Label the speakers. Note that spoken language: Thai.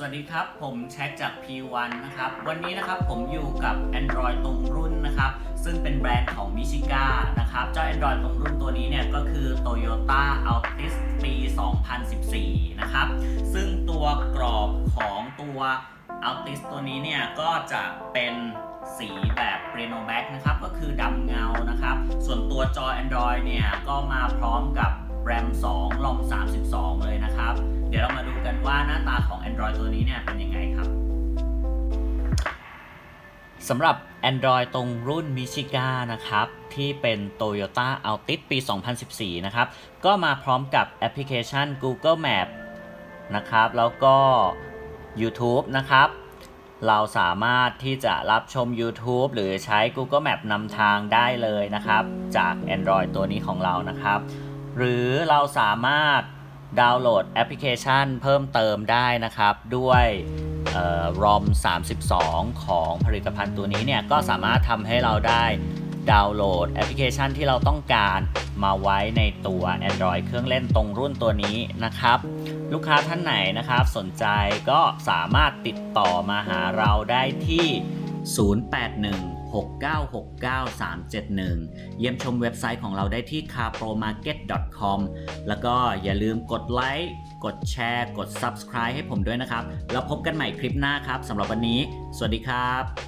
Speaker 1: สวัสดีครับ ผมแช็คจาก P1 นะครับ วันนี้นะครับผมอยู่กับ Android ตรงรุ่นนะครับ ซึ่งเป็นแบรนด์ของ m i c h i g a นะครับ เจ้า Android ตรงรุ่นตัวนี้เนี่ยก็คือ Toyota Altis ปี 2014 นะครับ ซึ่งตัวกรอบของตัว Altis ตัวนี้เนี่ยก็จะเป็นสีแบบ Reno Black นะครับ ก็คือดำเงานะครับ ส่วนตัวจอ Android เนี่ยก็มาพร้อมกับ RAM 2 ROM 32 เลยนะครับ เดี๋ยวเรามาดูกันว่าหน้าตาของ Android ตัวนี้เนี่ยเป็นยังไงครับสำหรับ Android ตรงรุ่น m i c h i g a นะครับ ที่เป็น Toyota Altis ปี 2014 นะครับ ก็มาพร้อมกับแอปพลิเคชัน Google Map นะครับ แล้วก็ YouTube นะครับ เราสามารถที่จะรับชม YouTube หรือใช้ Google Map นำทางได้เลยนะครับ จาก Android ตัวนี้ของเรานะครับ หรือเราสามารถ ดาวน์โหลดแอปพลิเคชันเพิ่มเติมได้นะครับ ด้วยเอ่อ ROM 32 ของผลิตภัณฑ์ตัวนี้เนี่ยก็สามารถทำให้เราได้ดาวน์โหลดแอปพลิเคชันที่เราต้องการมาไว้ในตัว Android เครื่องเล่นตรงรุ่นตัวนี้นะครับ ลูกค้าท่านไหนนะครับสนใจก็สามารถติดต่อมาหาเราได้ที่ 0816969371 เยี่ยมชมเว็บไซต์ของเราได้ที่ carpromarket.com แล้วก็อย่าลืมกดไลค์ กดแชร์ กด subscribe ให้ผมด้วยนะครับ แล้วพบกันใหม่คลิปหน้าครับสำหรับวันนี้ สวัสดีครับ